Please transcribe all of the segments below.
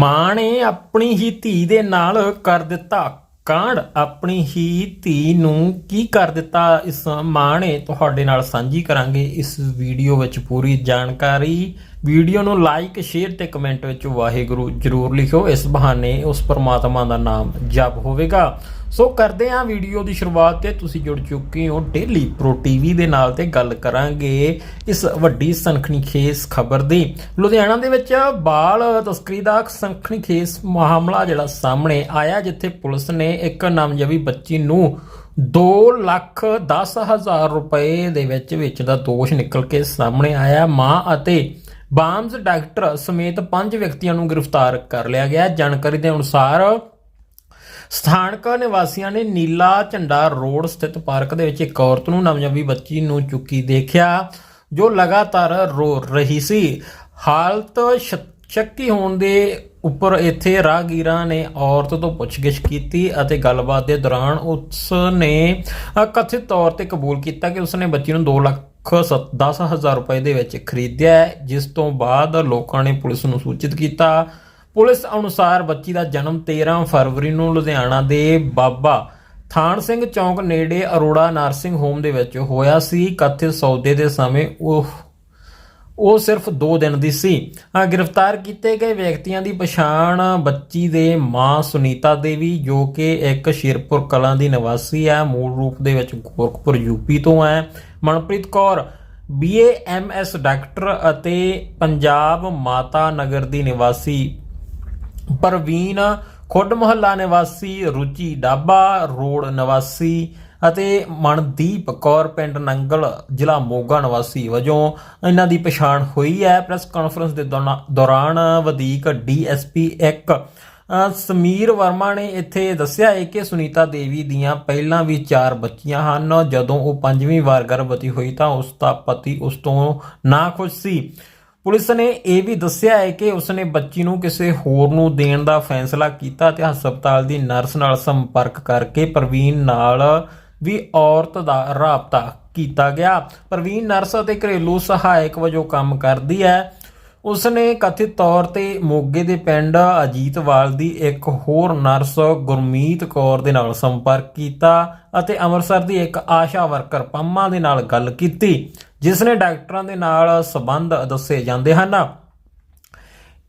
ਮਾਂ ਨੇ ਆਪਣੀ ਹੀ ਧੀ ਦੇ ਨਾਲ ਕਰ ਦਿੱਤਾ ਕਾਂਡ। ਆਪਣੀ ਹੀ ਧੀ ਨੂੰ ਕੀ ਕਰ ਦਿੱਤਾ? ਇਸ ਮਾਂ ਨੇ ਤੁਹਾਡੇ ਨਾਲ ਸਾਂਝੀ ਕਰਾਂਗੇ ਇਸ ਵੀਡੀਓ ਵਿੱਚ ਪੂਰੀ ਜਾਣਕਾਰੀ। ਵੀਡੀਓ ਨੂੰ ਲਾਈਕ, ਸ਼ੇਅਰ ਤੇ ਕਮੈਂਟ ਵਿੱਚ ਵਾਹਿਗੁਰੂ ਜਰੂਰ ਲਿਖਿਓ। ਇਸ ਬਹਾਨੇ ਉਸ ਪਰਮਾਤਮਾ ਦਾ ਨਾਮ ਜਪ ਹੋਵੇਗਾ। ਸੋ ਕਰਦੇ ਹਾਂ ਵੀਡੀਓ ਦੀ ਸ਼ੁਰੂਆਤ ਤੇ ਤੁਸੀਂ ਜੁੜ ਚੁੱਕੇ ਹੋ ਡੇਲੀ ਪ੍ਰੋ ਟੀਵੀ ਦੇ ਨਾਲ ਤੇ ਗੱਲ ਕਰਾਂਗੇ ਇਸ ਵੱਡੀ ਸਨਖਣੀਖੇਸ ਖਬਰ ਦੀ। ਲੁਧਿਆਣਾ ਦੇ ਵਿੱਚ ਬਾਲ ਤਸਕਰੀ ਦਾ ਸਨਖਣੀਖੇਸ ਮਾਮਲਾ ਜਿਹੜਾ ਸਾਹਮਣੇ ਆਇਆ, ਜਿੱਥੇ ਪੁਲਿਸ ਨੇ ਇੱਕ ਨਾਮਜ਼ਵੀ ਬੱਚੀ ਨੂੰ 2 ਲੱਖ 10 ਹਜ਼ਾਰ ਰੁਪਏ ਦੇ ਵਿੱਚ ਵਿੱਚ ਦਾ ਦੋਸ਼ ਨਿਕਲ ਕੇ ਸਾਹਮਣੇ ਆਇਆ। ਮਾਂ ਅਤੇ ਬਾਮਸ ਡਾਕਟਰ ਸਮੇਤ ਪੰਜ ਵਿਅਕਤੀਆਂ ਨੂੰ ਗ੍ਰਿਫਤਾਰ ਕਰ ਲਿਆ ਗਿਆ। ਜਾਣਕਾਰੀ ਦੇ ਅਨੁਸਾਰ ਸਥਾਨਕ ਨਿਵਾਸੀਆਂ ਨੇ ਨੀਲਾ ਝੰਡਾ ਰੋਡ ਸਥਿਤ ਪਾਰਕ ਦੇ ਵਿੱਚ ਇੱਕ ਔਰਤ ਨੂੰ ਨਵਜੰਮੀ ਬੱਚੀ ਨੂੰ ਚੁੱਕੀ ਦੇਖਿਆ, ਜੋ ਲਗਾਤਾਰ ਰੋ ਰਹੀ ਸੀ। ਹਾਲਤ ਸ਼- ਸ਼ੱਕੀ ਹੋਣ ਦੇ ਉੱਪਰ ਇੱਥੇ ਰਾਹਗੀਰਾਂ ਨੇ ਔਰਤ ਤੋਂ ਪੁੱਛਗਿੱਛ ਕੀਤੀ ਅਤੇ ਗੱਲਬਾਤ ਦੇ ਦੌਰਾਨ ਉਸ ਨੇ ਕਥਿਤ ਤੌਰ ਤੇ ਕਬੂਲ ਕੀਤਾ ਕਿ ਉਸਨੇ ਬੱਚੀ ਨੂੰ 2 ਲੱਖ 10 ਹਜ਼ਾਰ ਰੁਪਏ ਦੇ ਵਿੱਚ ਖਰੀਦਿਆ ਜਿਸ ਤੋਂ ਬਾਅਦ ਲੋਕਾਂ ਨੇ ਪੁਲਿਸ ਨੂੰ ਸੂਚਿਤ ਕੀਤਾ ਪੁਲਿਸ ਅਨੁਸਾਰ ਬੱਚੀ ਦਾ ਜਨਮ 13 ਫਰਵਰੀ ਨੂੰ ਲੁਧਿਆਣਾ ਦੇ ਬਾਬਾ ਥਾਨ ਸਿੰਘ ਚੌਂਕ ਨੇੜੇ ਅਰੋੜਾ ਨਰਸਿੰਗ ਹੋਮ ਦੇ ਵਿੱਚ ਹੋਇਆ ਸੀ। ਕਥਿਤ ਸੌਦੇ ਦੇ ਸਮੇਂ ਉਹ ਉਹ ਸਿਰਫ 2 ਦਿਨ ਦੀ ਸੀ। ਗ੍ਰਿਫਤਾਰ ਕੀਤੇ ਗਏ ਵਿਅਕਤੀਆਂ ਦੀ ਪਛਾਣ ਬੱਚੀ ਦੇ ਮਾਂ ਸੁਨੀਤਾ ਦੇਵੀ ਜੋ ਕਿ ਇੱਕ ਸ਼ੇਰਪੁਰ ਕਲਾਂ ਦੀ ਨਿਵਾਸੀ ਹੈ। ਮੂਲ ਰੂਪ ਦੇ ਵਿੱਚ ਗੋਰਖਪੁਰ ਯੂਪੀ ਤੋਂ ਹੈ। Manpreet Kaur BA MS doctor ਅਤੇ ਪੰਜਾਬ ਮਾਤਾ ਨਗਰ ਦੀ ਨਿਵਾਸੀ ਪ੍ਰਵੀਨ ਖੁੱਡ ਮੁਹੱਲਾ ਨਿਵਾਸੀ ਰੁਚੀ ਡਾਬਾ ਰੋਡ ਨਿਵਾਸੀ ਅਤੇ ਮਨਦੀਪ ਕੌਰ ਪਿੰਡ ਨੰਗਲ ਜ਼ਿਲ੍ਹਾ ਮੋਗਾ ਨਿਵਾਸੀ ਵਜੋਂ ਇਹਨਾਂ ਦੀ ਪਛਾਣ ਹੋਈ ਹੈ। ਪ੍ਰੈਸ ਕਾਨਫਰੰਸ ਦੇ ਦੌਨਾ- ਦੌਰਾਨ ਵਧੀਕ ਡੀਐਸਪੀ 1 ਅ, ਸਮੀਰ ਵਰਮਾ ਨੇ ਇੱਥੇ ਦੱਸਿਆ ਹੈ ਕਿ ਸੁਨੀਤਾ ਦੇਵੀ ਦੀਆਂ ਪਹਿਲਾਂ ਵੀ ਚਾਰ ਬੱਚੀਆਂ ਹਨ। ਜਦੋਂ ਉਹ ਪੰਜਵੀਂ ਵਾਰ ਗਰਭਵਤੀ ਹੋਈ ਤਾਂ ਉਸ ਦਾ ਪਤੀ ਉਸ ਤੋਂ ਨਾ ਖੁਸ਼ ਸੀ। ਪੁਲਿਸ ਨੇ ਇਹ ਵੀ ਦੱਸਿਆ ਹੈ ਕਿ ਉਸਨੇ ਬੱਚੀ ਨੂੰ ਕਿਸੇ ਹੋਰ ਨੂੰ ਦੇਣ ਦਾ ਫੈਸਲਾ ਕੀਤਾ ਤੇ ਹਸਪਤਾਲ ਦੀ ਨਰਸ ਨਾਲ ਸੰਪਰਕ ਕਰਕੇ ਪ੍ਰਵੀਨ ਨਾਲ ਵੀ ਔਰਤ ਦਾ ਰਾਬਤਾ ਕੀਤਾ ਗਿਆ। ਪ੍ਰਵੀਨ ਨਰਸ ਅਤੇ ਘਰੇਲੂ ਸਹਾਇਕ ਵਜੋਂ ਕੰਮ ਕਰਦੀ ਹੈ। ਉਸਨੇ ਕਥਿਤ ਤੌਰ ਤੇ ਮੋਗੇ ਦੇ ਪਿੰਡ ਅਜੀਤਵਾਲ ਦੀ ਇੱਕ ਹੋਰ ਨਰਸ ਗੁਰਮੀਤ ਕੌਰ ਦੇ ਨਾਲ ਸੰਪਰਕ ਕੀਤਾ ਅਤੇ ਅੰਮ੍ਰਿਤਸਰ ਦੀ ਇੱਕ ਆਸ਼ਾ ਵਰਕਰ ਪੰਮਾ ਦੇ ਨਾਲ ਗੱਲ ਕੀਤੀ। ਜਿਸ ਨੇ ਡਾਕਟਰਾਂ ਦੇ ਨਾਲ ਸਬੰਧ ਦੱਸੇ ਜਾਂਦੇ ਹਨ।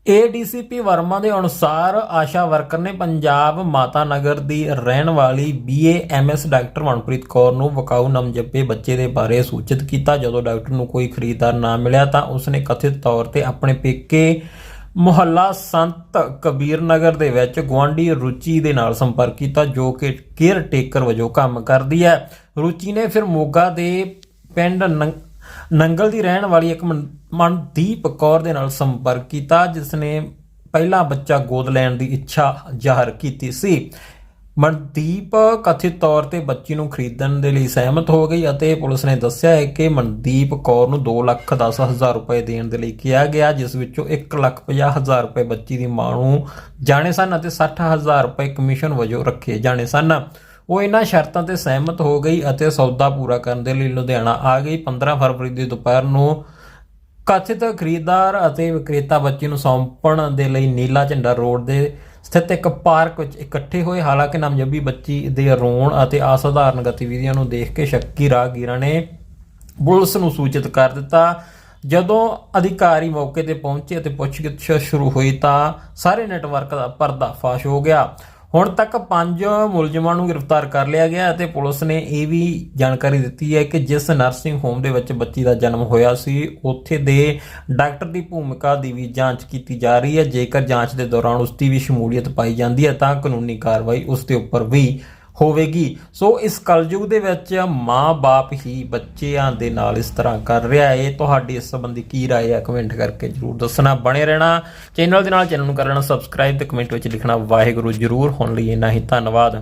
ਏਡੀਸੀਪੀ ਵਰਮਾ ਦੇ ਅਨੁਸਾਰ ਆਸ਼ਾ ਵਰਕਰ ਨੇ ਪੰਜਾਬ ਮਾਤਾ ਨਗਰ ਦੀ ਰਹਿਣ ਵਾਲੀ ਬੀਏਐਮਐਸ ਡਾਕਟਰ ਮਨਪ੍ਰੀਤ ਕੌਰ ਨੂੰ ਵਕਾਊ ਨਮਜੱਪੇ ਬੱਚੇ ਦੇ ਬਾਰੇ ਸੂਚਿਤ ਕੀਤਾ। ਜਦੋਂ ਡਾਕਟਰ ਨੂੰ ਕੋਈ ਖਰੀਦਦਾਰ ਨਾ ਮਿਲਿਆ ਤਾਂ ਉਸਨੇ ਕਥਿਤ ਤੌਰ ਤੇ ਆਪਣੇ ਪੇਕੇ ਮੁਹੱਲਾ ਸੰਤ ਕਬੀਰ ਨਗਰ ਦੇ ਵਿੱਚ ਗਵਾਂਢੀ ਰੁਚੀ ਦੇ ਨਾਲ ਸੰਪਰਕ ਕੀਤਾ, ਜੋ ਕਿ ਕੇਅਰ ਟੇਕਰ ਵਜੋਂ ਕੰਮ ਕਰਦੀ ਹੈ। ਰੁਚੀ ਨੇ ਫਿਰ ਮੋਗਾ ਦੇ ਪਿੰਡ ਨੰ- ਨੰਗਲ ਦੀ ਰਹਿਣ ਵਾਲੀ ਇੱਕ ਮਨ- ਮਨਦੀਪ ਕੌਰ ਦੇ ਨਾਲ ਸੰਪਰਕ ਕੀਤਾ ਜਿਸ ਨੇ ਪਹਿਲਾ ਬੱਚਾ ਗੋਦ ਲੈਣ ਦੀ ਇੱਛਾ ਜ਼ਾਹਰ ਕੀਤੀ ਸੀ। ਮਨਦੀਪ ਕਥਿਤ ਤੌਰ ਤੇ ਬੱਚੀ ਨੂੰ ਖਰੀਦਣ ਦੇ ਲਈ ਸਹਿਮਤ ਹੋ ਗਈ ਅਤੇ ਪੁਲਿਸ ਨੇ ਦੱਸਿਆ ਹੈ ਕਿ ਮਨਦੀਪ ਕੌਰ ਨੂੰ 2 ਲੱਖ 10 ਹਜ਼ਾਰ ਰੁਪਏ ਦੇਣ ਦੇ ਲਈ ਕਿਹਾ ਗਿਆ, ਜਿਸ ਵਿੱਚੋਂ 1 ਲੱਖ 50 ਹਜ਼ਾਰ ਰੁਪਏ ਬੱਚੀ ਦੀ ਮਾਂ ਨੂੰ ਜਾਣੇ ਸਨ ਅਤੇ 60 ਹਜ਼ਾਰ ਰੁਪਏ ਕਮਿਸ਼ਨ ਵਜੋਂ ਰੱਖੇ ਜਾਣੇ ਸਨ। ਉਹ ਇਹਨਾਂ ਸ਼ਰਤਾਂ ਤੇ ਸਹਿਮਤ ਹੋ ਗਈ ਅਤੇ ਸੌਦਾ ਪੂਰਾ ਕਰਨ ਦੇ ਲਈ ਲੁਧਿਆਣਾ ਆ ਗਈ। 15 ਫਰਵਰੀ ਦੀ ਦੁਪਹਿਰ ਨੂੰ ਕਥਿਤ ਖਰੀਦਦਾਰ ਅਤੇ ਵਿਕਰੇਤਾ ਬੱਚੀ ਨੂੰ ਸੌਂਪਣ ਦੇ ਲਈ ਨੀਲਾ ਝੰਡਾ ਰੋਡ ਦੇ ਸਥਿਤ ਇੱਕ ਪਾਰਕ ਵਿੱਚ ਇਕੱਠੇ ਹੋਏ। ਹਾਲਾਂਕਿ ਨਵਜੰਮੀ ਬੱਚੀ ਦੇ ਰੋਣ ਅਤੇ ਅਸਾਧਾਰਨ ਗਤੀਵਿਧੀਆਂ ਨੂੰ ਦੇਖ ਕੇ ਸ਼ੱਕੀ ਰਾਹਗੀਰਾਂ ਨੇ ਪੁਲਿਸ ਨੂੰ ਸੂਚਿਤ ਕਰ ਦਿੱਤਾ। ਜਦੋਂ ਅਧਿਕਾਰੀ ਮੌਕੇ ਤੇ ਪਹੁੰਚੇ ਅਤੇ ਪੁੱਛਗਿੱਛ ਸ਼ੁਰੂ ਹੋਈ ਤਾਂ ਸਾਰੇ ਨੈਟਵਰਕ ਦਾ ਪਰਦਾਫਾਸ਼ ਹੋ ਗਿਆ। ਹੁਣ ਤੱਕ ਪੰਜ ਮੁਲਜ਼ਮਾਂ ਨੂੰ ਗ੍ਰਿਫਤਾਰ ਕਰ ਲਿਆ ਗਿਆ ਅਤੇ ਪੁਲਿਸ ਨੇ ਇਹ ਵੀ ਜਾਣਕਾਰੀ ਦਿੱਤੀ ਹੈ ਕਿ ਜਿਸ ਨਰਸਿੰਗ ਹੋਮ ਦੇ ਵਿੱਚ ਬੱਚੀ ਦਾ ਜਨਮ ਹੋਇਆ ਸੀ, ਉੱਥੇ ਦੇ ਡਾਕਟਰ ਦੀ ਭੂਮਿਕਾ ਦੀ ਵੀ ਜਾਂਚ ਕੀਤੀ ਜਾ ਰਹੀ ਹੈ। ਜੇਕਰ ਜਾਂਚ ਦੇ ਦੌਰਾਨ ਉਸ ਦੀ ਵੀ ਸ਼ਮੂਲੀਅਤ ਪਾਈ ਜਾਂਦੀ ਹੈ ਤਾਂ ਕਾਨੂੰਨੀ ਕਾਰਵਾਈ ਉਸ ਦੇ ਉੱਪਰ ਵੀ ਹੋਵੇਗੀ ਸੋ ਇਸ ਕਲਯੁਗ ਦੇ ਵਿੱਚ ਮਾਂ-ਬਾਪ ਹੀ ਬੱਚਿਆਂ ਦੇ ਨਾਲ ਇਸ ਤਰ੍ਹਾਂ ਕਰ ਰਿਹਾ ਹੈ ਤੁਹਾਡੀ ਇਸ ਸੰਬੰਧੀ ਕੀ رائے ਹੈ ਕਮੈਂਟ ਕਰਕੇ ਜਰੂਰ ਦੱਸਣਾ ਬਣੇ ਰਹਿਣਾ ਚੈਨਲ ਦੇ ਨਾਲ ਚੈਨਲ ਨੂੰ ਕਰ ਲੈਣਾ ਸਬਸਕ੍ਰਾਈਬ ਤੇ ਕਮੈਂਟ ਵਿੱਚ ਲਿਖਣਾ ਵਾਹਿਗੁਰੂ ਜਰੂਰ ਹੁਣ ਲਈ ਇੰਨਾ ਹੀ ਧੰਨਵਾਦ